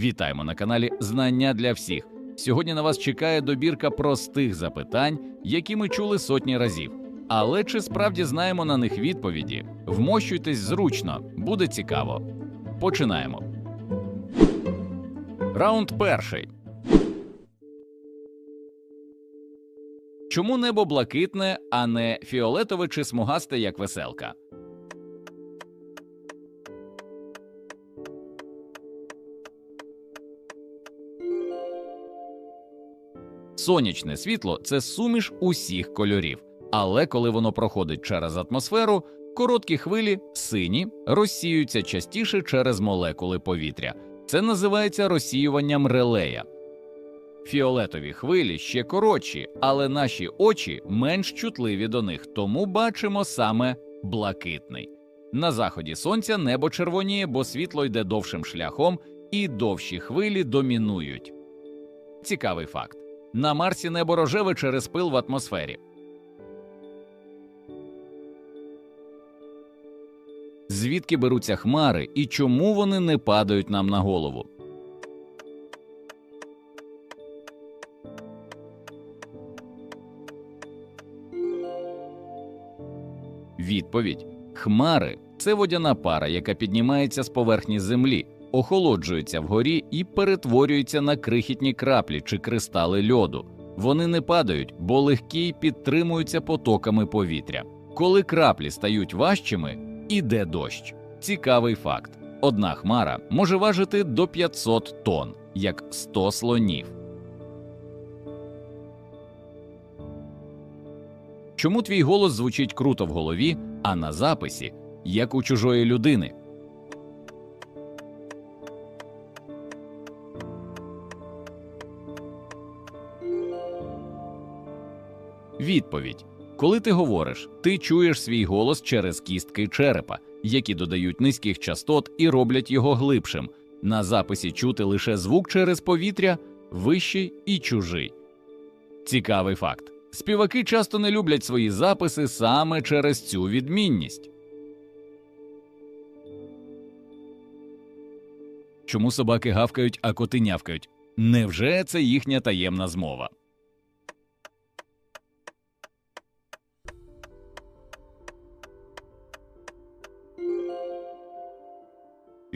Вітаємо на каналі Знання для всіх. Сьогодні на вас чекає добірка простих запитань, які ми чули сотні разів. Але чи справді знаємо на них відповіді? Вмощуйтесь зручно, буде цікаво. Починаємо. Раунд перший. Чому небо блакитне, а не фіолетове чи смугасте, як веселка? Сонячне світло це суміш усіх кольорів, але коли воно проходить через атмосферу, короткі хвилі сині розсіюються частіше через молекули повітря. Це називається розсіюванням релея. Фіолетові хвилі ще коротші, але наші очі менш чутливі до них, тому бачимо саме блакитний. На заході сонця небо червоніє, бо світло йде довшим шляхом, і довші хвилі домінують. Цікавий факт. На Марсі небо рожеве через пил в атмосфері. Звідки беруться хмари і чому вони не падають нам на голову? Відповідь: Хмари це водяна пара, яка піднімається з поверхні землі, охолоджується вгорі і перетворюється на крихітні краплі чи кристали льоду. Вони не падають, бо легкі підтримуються потоками повітря. Коли краплі стають важчими, іде дощ. Цікавий факт: одна хмара може важити до 500 тонн, як 100 слонів. Чому твій голос звучить круто в голові, а на записі, як у чужої людини? Відповідь: Коли ти говориш, ти чуєш свій голос через кістки черепа, які додають низьких частот і роблять його глибшим. На записі чути лише звук через повітря, вищий і чужий. Цікавий факт. Співаки часто не люблять свої записи саме через цю відмінність. Чому собаки гавкають, а коти нявкають? Невже це їхня таємна змова?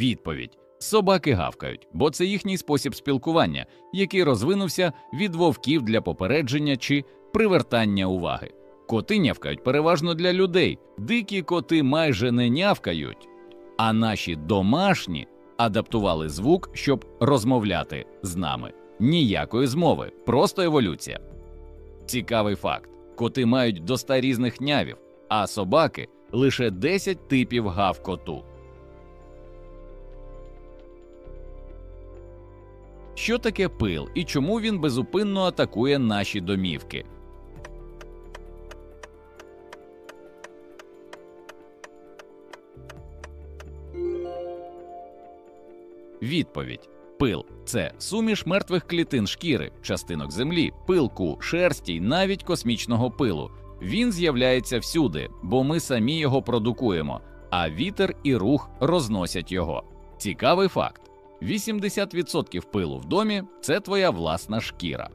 Відповідь: собаки гавкають, бо це їхній спосіб спілкування, який розвинувся від вовків для попередження чи привертання уваги. Коти нявкають переважно для людей, дикі коти майже не нявкають, а наші домашні адаптували звук, щоб розмовляти з нами. Ніякої змови, просто еволюція. Цікавий факт: коти мають до 100 різних нявів, а собаки лише 10 типів гавкоту. Що таке пил і чому він безупинно атакує наші домівки? Відповідь: пил це суміш мертвих клітин шкіри, частинок землі, пилку, шерсті й навіть космічного пилу. Він з'являється всюди, бо ми самі його продукуємо, а вітер і рух розносять його. Цікавий факт: 80% пилу в домі це твоя власна шкіра.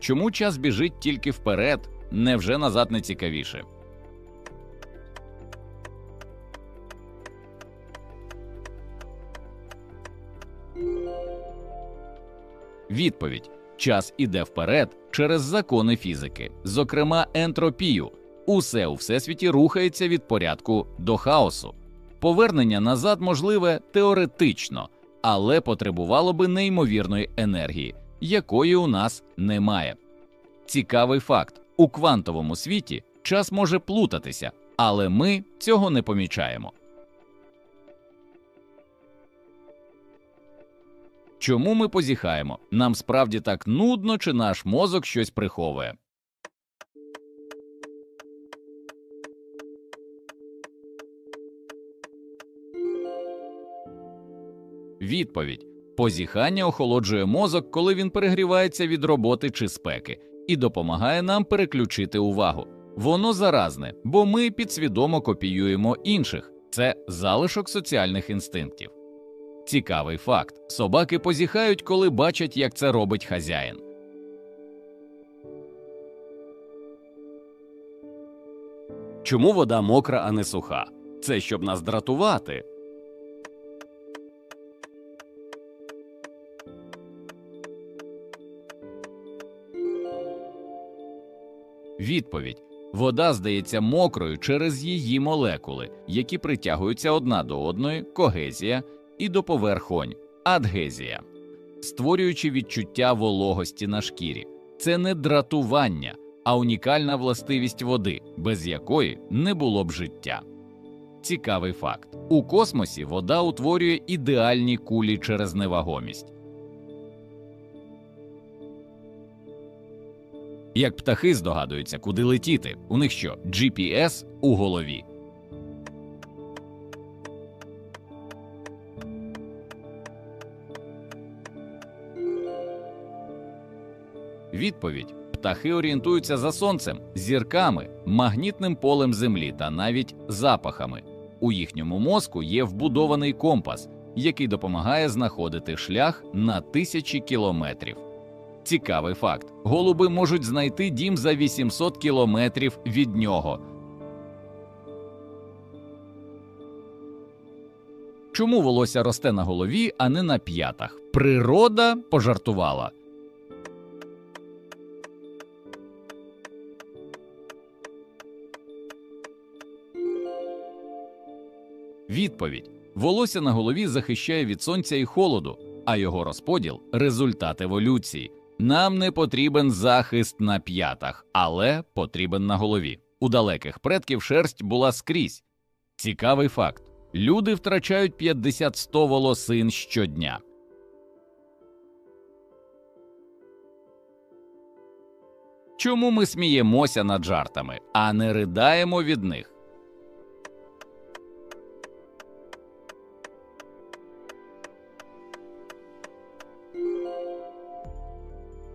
Чому час біжить тільки вперед, невже назад не цікавіше? Відповідь: час іде вперед через закони фізики, зокрема ентропію. Усе у всесвіті рухається від порядку до хаосу. Повернення назад можливе теоретично, але потребувало би неймовірної енергії, якої у нас немає. Цікавий факт: у квантовому світі час може плутатися, але ми цього не помічаємо. Чому ми позіхаємо? Нам справді так нудно, чи наш мозок щось приховує? Відповідь: позіхання охолоджує мозок, коли він перегрівається від роботи чи спеки, і допомагає нам переключити увагу. Воно заразне, бо ми підсвідомо копіюємо інших. це залишок соціальних інстинктів. Цікавий факт: собаки позіхають, коли бачать, як це робить хазяїн. Чому вода мокра, а не суха? Це щоб нас дратувати. Відповідь: вода здається мокрою через її молекули, які притягуються одна до одної, когезія, і до поверхонь, адгезія, створюючи відчуття вологості на шкірі. Це не дратування, а унікальна властивість води, без якої не було б життя. Цікавий факт: у космосі вода утворює ідеальні кулі через невагомість. Як птахи здогадуються, куди летіти, у них що GPS у голові. Відповідь: птахи орієнтуються за сонцем, зірками, магнітним полем землі та навіть запахами. У їхньому мозку є вбудований компас, який допомагає знаходити шлях на тисячі кілометрів. Цікавий факт: голуби можуть знайти дім за 800 кілометрів від нього. Чому волосся росте на голові, а не на п'ятах? Природа пожартувала. Відповідь: волосся на голові захищає від сонця і холоду, а його розподіл результат еволюції. Нам не потрібен захист на п'ятах, але потрібен на голові. У далеких предків шерсть була скрізь. Цікавий факт: люди втрачають 50-100 волосин щодня. Чому ми сміємося над жартами, а не ридаємо від них?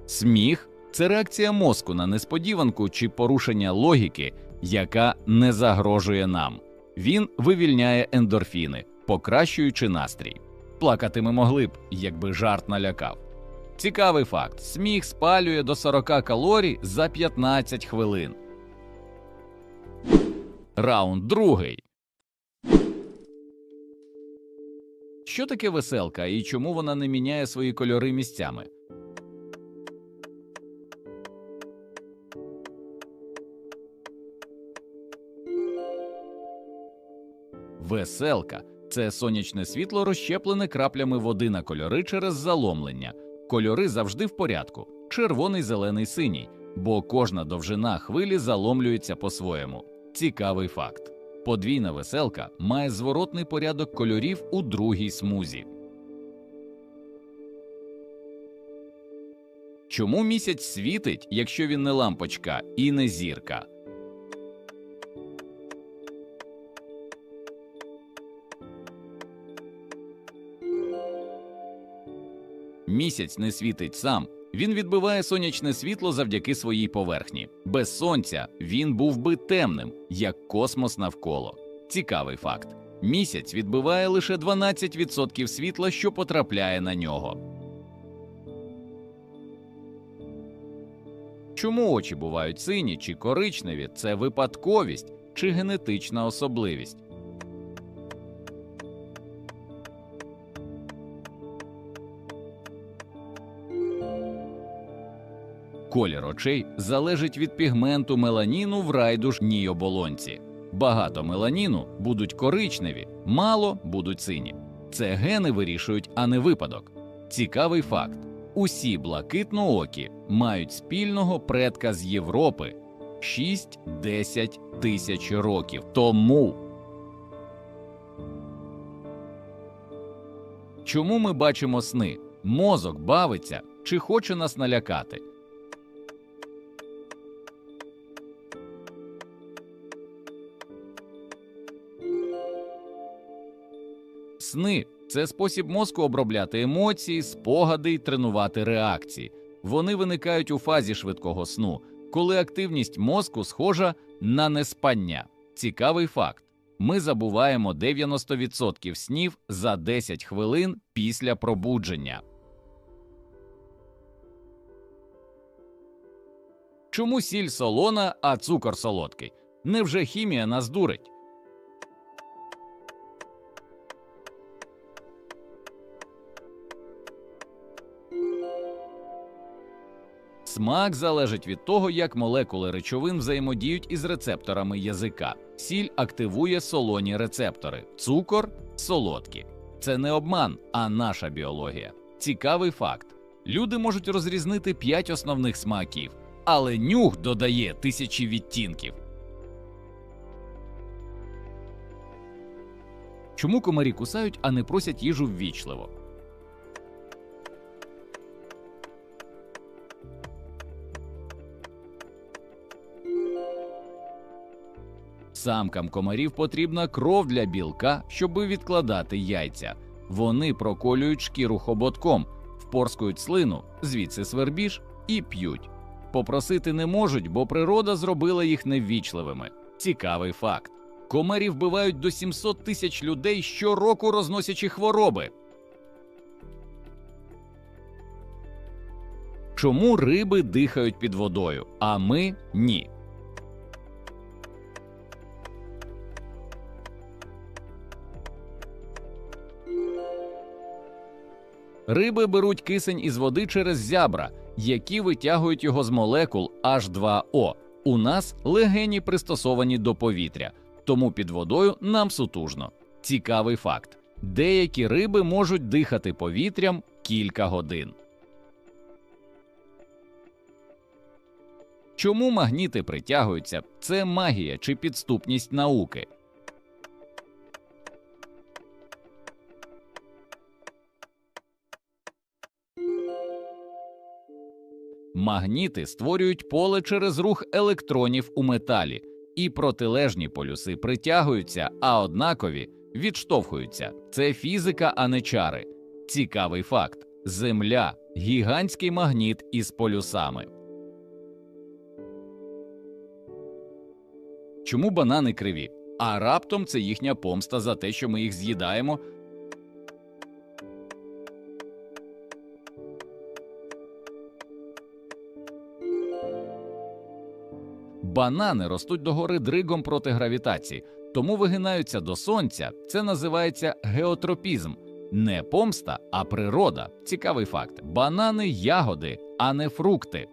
Сміх це реакція мозку на несподіванку чи порушення логіки, яка не загрожує нам. Він вивільняє ендорфіни, покращуючи настрій. Плакати ми могли б, якби жарт налякав. Цікавий факт: сміх спалює до 40 калорій за 15 хвилин. Раунд другий. Що таке веселка і чому вона не міняє свої кольори місцями? Веселка це сонячне світло, розщеплене краплями води на кольори через заломлення. Кольори завжди в порядку: червоний, зелений, синій, бо кожна довжина хвилі заломлюється по-своєму. Цікавий факт: подвійна веселка має зворотний порядок кольорів у другій смузі. Чому місяць світить, якщо він не лампочка і не зірка? Місяць не світить сам. Він відбиває сонячне світло завдяки своїй поверхні. Без сонця він був би темним, як космос навколо. Цікавий факт: місяць відбиває лише 12% світла, що потрапляє на нього. Чому очі бувають сині чи коричневі? Це випадковість чи генетична особливість. Колір очей залежить від пігменту меланіну в райдужній оболонці. Багато меланіну будуть коричневі, мало будуть сині. Це гени вирішують, а не випадок. Цікавий факт: усі блакитноокі мають спільного предка з Європи 6-10 тисяч років тому. Чому ми бачимо сни? Мозок бавиться чи хоче нас налякати? Сни це спосіб мозку обробляти емоції, спогади й тренувати реакції. Вони виникають у фазі швидкого сну, коли активність мозку схожа на неспання. Цікавий факт: ми забуваємо 90% снів за 10 хвилин після пробудження. Чому сіль солона, а цукор солодкий? Невже хімія нас дурить? Смак залежить від того, як молекули речовин взаємодіють із рецепторами язика. Сіль активує солоні рецептори, цукор солодкі. Це не обман, а наша біологія. Цікавий факт: люди можуть розрізнити п'ять основних смаків, але нюх додає тисячі відтінків. Чому комарі кусають, а не просять їжу ввічливо? Самкам комарів потрібна кров для білка, щоби відкладати яйця. Вони проколюють шкіру хоботком, впорскують слину, звідси свербіж і п'ють. Попросити не можуть, бо природа зробила їх неввічливими. Цікавий факт: комарі вбивають до 700 тисяч людей щороку розносячи хвороби. Чому риби дихають під водою, а ми ні? Риби беруть кисень із води через зябра, які витягують його з молекул H2O. У нас легені пристосовані до повітря, тому під водою нам сутужно. Цікавий факт: деякі риби можуть дихати повітрям кілька годин. Чому магніти притягуються? Це магія чи підступність науки. Магніти створюють поле через рух електронів у металі, і протилежні полюси притягуються, а однакові відштовхуються. Це фізика, а не чари. Цікавий факт: Земля гігантський магніт із полюсами. Чому банани криві? А раптом це їхня помста за те, що ми їх з'їдаємо, Банани ростуть догори дригом проти гравітації, тому вигинаються до сонця. Це називається геотропізм. Не помста, а природа. Цікавий факт: банани ягоди, а не фрукти.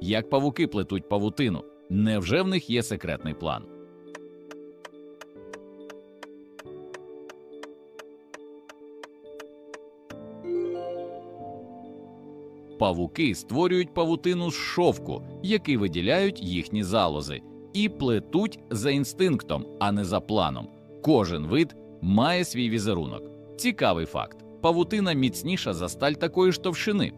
Як павуки плетуть павутину? Невже в них є секретний план? Павуки створюють павутину з шовку, який виділяють їхні залози, і плетуть за інстинктом, а не за планом. Кожен вид має свій візерунок. Цікавий факт: павутина міцніша за сталь такої ж товщини.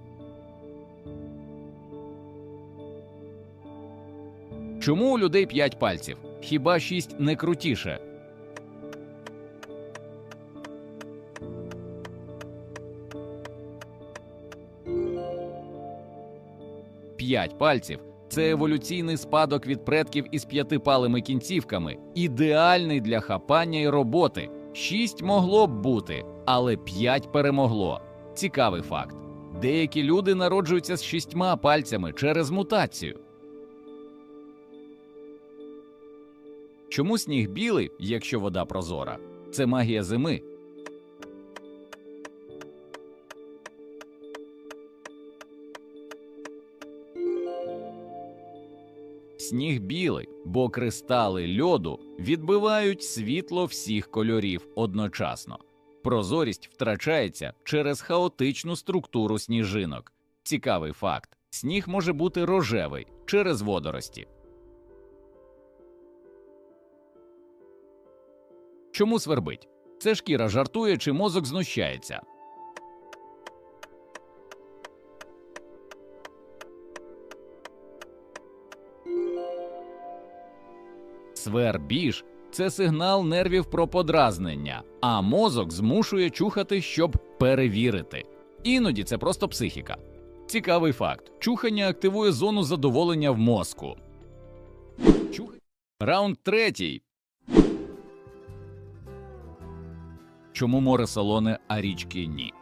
Чому у людей п'ять пальців? Хіба шість не крутіше? П'ять пальців це еволюційний спадок від предків із п'ятипалими кінцівками, ідеальний для хапання і роботи. Шість могло б бути, але п'ять перемогло. Цікавий факт: деякі люди народжуються з шістьма пальцями через мутацію. Чому сніг білий, якщо вода прозора? Це магія зими. Сніг білий, бо кристали льоду відбивають світло всіх кольорів одночасно. Прозорість втрачається через хаотичну структуру сніжинок. Цікавий факт: сніг може бути рожевий через водорості. Чому свербить? Це шкіра жартує чи мозок знущається. Свербіж це сигнал нервів про подразнення, а мозок змушує чухати, щоб перевірити. Іноді це просто психіка. Цікавий факт: чухання активує зону задоволення в мозку. Раунд третій. Чому море солоне, а річки ні?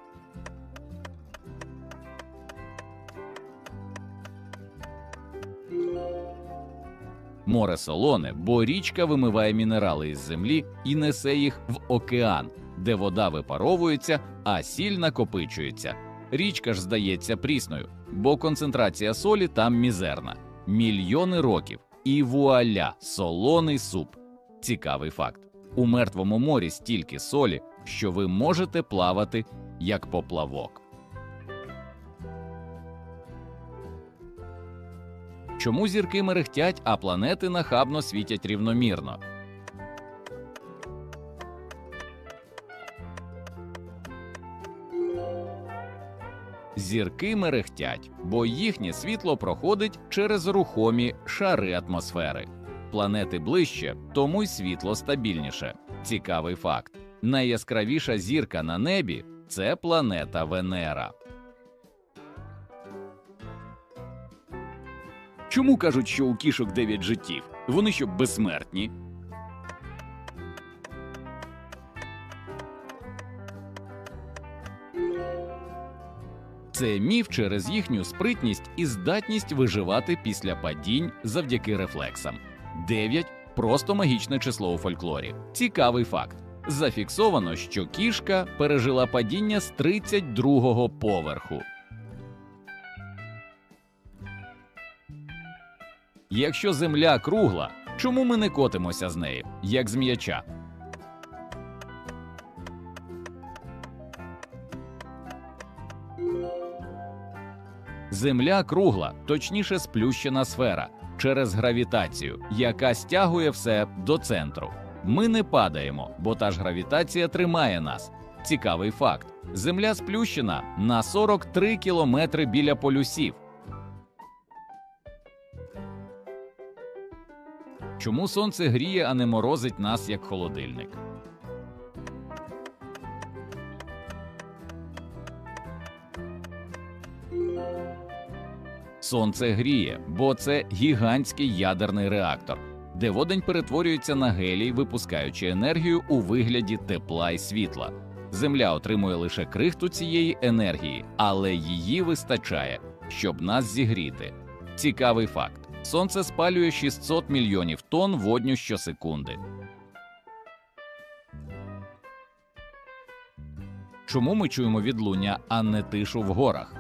Море солоне, бо річка вимиває мінерали із землі і несе їх в океан, де вода випаровується, а сіль накопичується. Річка ж здається прісною, бо концентрація солі там мізерна. Мільйони років і вуаля, солоний суп. Цікавий факт: у мертвому морі стільки солі, що ви можете плавати як поплавок. Чому зірки мерехтять, а планети нахабно світять рівномірно? Зірки мерехтять, бо їхнє світло проходить через рухомі шари атмосфери. Планети ближче, тому й світло стабільніше. Цікавий факт: найяскравіша зірка на небі це планета Венера. Чому кажуть, що у кішок дев'ять життів? Вони що безсмертні? Це міф через їхню спритність і здатність виживати після падінь завдяки рефлексам. Дев'ять просто магічне число у фольклорі. Цікавий факт. Зафіксовано, що кішка пережила падіння з 32-го поверху. Якщо земля кругла, чому ми не котимося з неї, як з м'яча? Земля кругла, точніше сплющена сфера через гравітацію, яка стягує все до центру. Ми не падаємо, бо та ж гравітація тримає нас. Цікавий факт: Земля сплющена на 43 кілометри біля полюсів. Чому сонце гріє, а не морозить нас як холодильник? Сонце гріє, бо це гігантський ядерний реактор, де водень перетворюється на гелій, випускаючи енергію у вигляді тепла і світла. Земля отримує лише крихту цієї енергії, але її вистачає, щоб нас зігріти. Цікавий факт: сонце спалює 600 мільйонів тонн водню щосекунди. Чому ми чуємо відлуння, а не тишу в горах?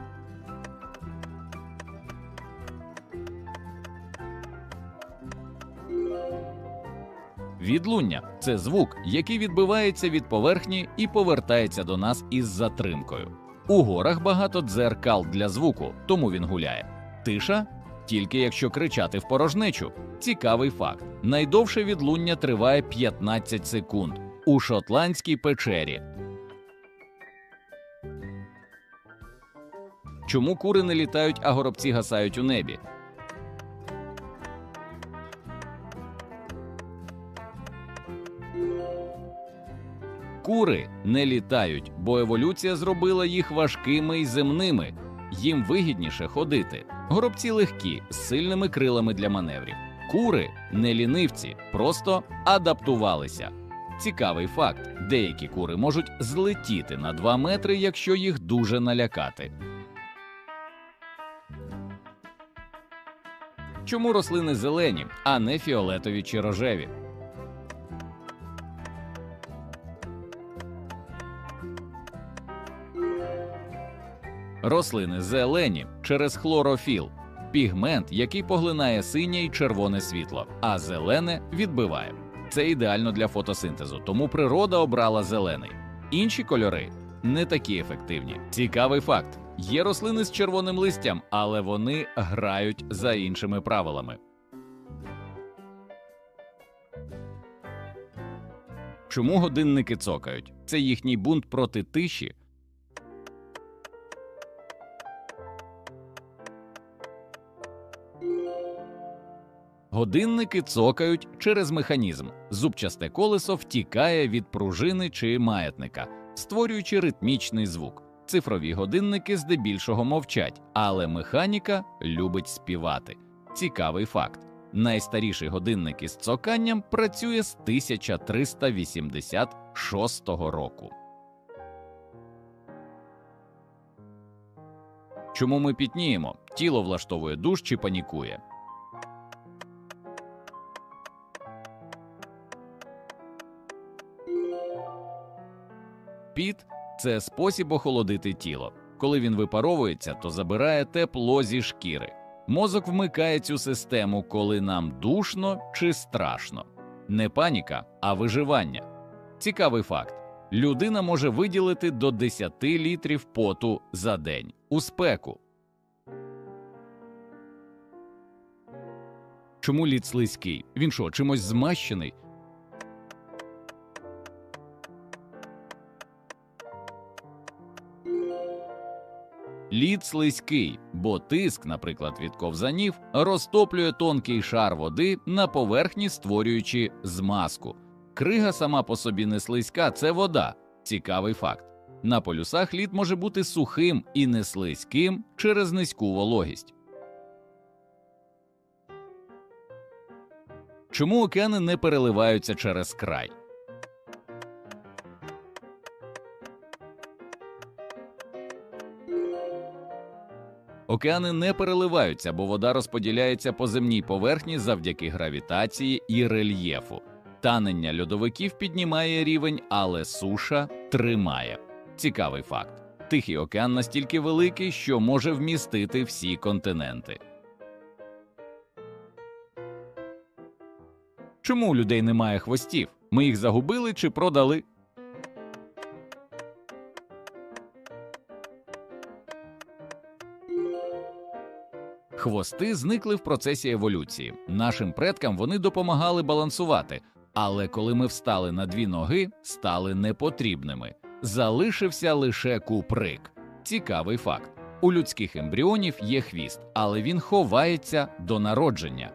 Відлуння це звук, який відбивається від поверхні і повертається до нас із затримкою. У горах багато дзеркал для звуку, тому він гуляє. Тиша тільки якщо кричати в порожнечу. Цікавий факт: найдовше відлуння триває 15 секунд у шотландській печері. Чому кури не літають, а горобці гасають у небі? Кури не літають, бо еволюція зробила їх важкими і земними. Їм вигідніше ходити. Горобці легкі, з сильними крилами для маневрів. Кури не лінивці, просто адаптувалися. Цікавий факт: деякі кури можуть злетіти на 2 метри, якщо їх дуже налякати. Чому рослини зелені, а не фіолетові чи рожеві? Рослини зелені через хлорофіл, пігмент, який поглинає синє і червоне світло, а зелене відбиває. Це ідеально для фотосинтезу, тому природа обрала зелений. Інші кольори не такі ефективні. Цікавий факт: є рослини з червоним листям, але вони грають за іншими правилами. Чому годинники цокають? Це їхній бунт проти тиші. Годинники цокають через механізм. Зубчасте колесо втікає від пружини чи маятника, створюючи ритмічний звук. Цифрові годинники здебільшого мовчать, але механіка любить співати. Цікавий факт: Найстаріший годинник із цоканням працює з 1386 року. Чому ми пітніємо? Тіло влаштовує душ чи панікує. Піт це спосіб охолодити тіло. Коли він випаровується, то забирає тепло зі шкіри. Мозок вмикає цю систему, коли нам душно чи страшно. Не паніка, а виживання. Цікавий факт: людина може виділити до 10 літрів поту за день у спеку. Чому лід слизький? Він що, чимось змащений? Лід слизький, бо тиск, наприклад, від ковзанів, розтоплює тонкий шар води на поверхні, створюючи змазку. Крига сама по собі не слизька, це вода. Цікавий факт. На полюсах лід може бути сухим і не слизьким через низьку вологість. Чому океани не переливаються через край? Океани не переливаються, бо вода розподіляється по земній поверхні завдяки гравітації і рельєфу. Танення льодовиків піднімає рівень, але суша тримає. Цікавий факт: Тихий океан настільки великий, що може вмістити всі континенти. Чому у людей немає хвостів? Ми їх загубили чи продали? Хвости зникли в процесі еволюції. Нашим предкам вони допомагали балансувати, але коли ми встали на дві ноги, стали непотрібними. Залишився лише куприк. Цікавий факт: у людських ембріонів є хвіст, але він ховається до народження.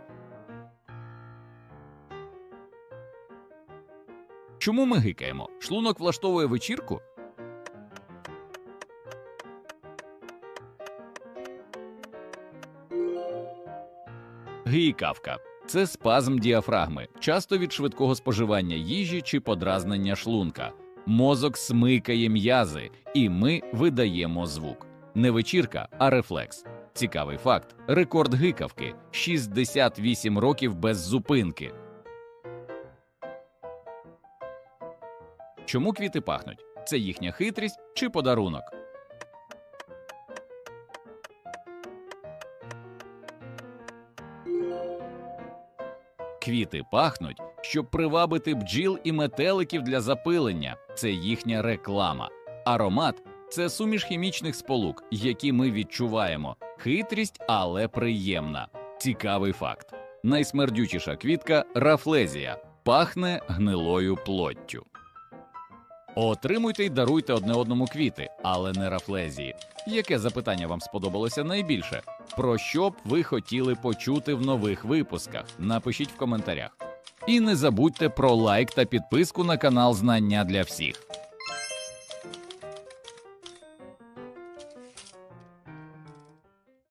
Чому ми гикаємо? Шлунок влаштовує вечірку? Гійкавка це спазм діафрагми, часто від швидкого споживання їжі чи подразнення шлунка. Мозок смикає м'язи, і ми видаємо звук. Не вечірка, а рефлекс. Цікавий факт: рекорд гикавки 68 років без зупинки. Чому квіти пахнуть? Це їхня хитрість чи подарунок? Квіти пахнуть, щоб привабити бджіл і метеликів для запилення. Це їхня реклама. Аромат це суміш хімічних сполук, які ми відчуваємо. Хитрість, але приємна. Цікавий факт: найсмердючіша квітка рафлезія, пахне гнилою плоттю. Отримуйте й даруйте одне одному квіти, але не рафлезії. Яке запитання вам сподобалося найбільше? Про що б ви хотіли почути в нових випусках? Напишіть в коментарях. І не забудьте про лайк та підписку на канал Знання для всіх.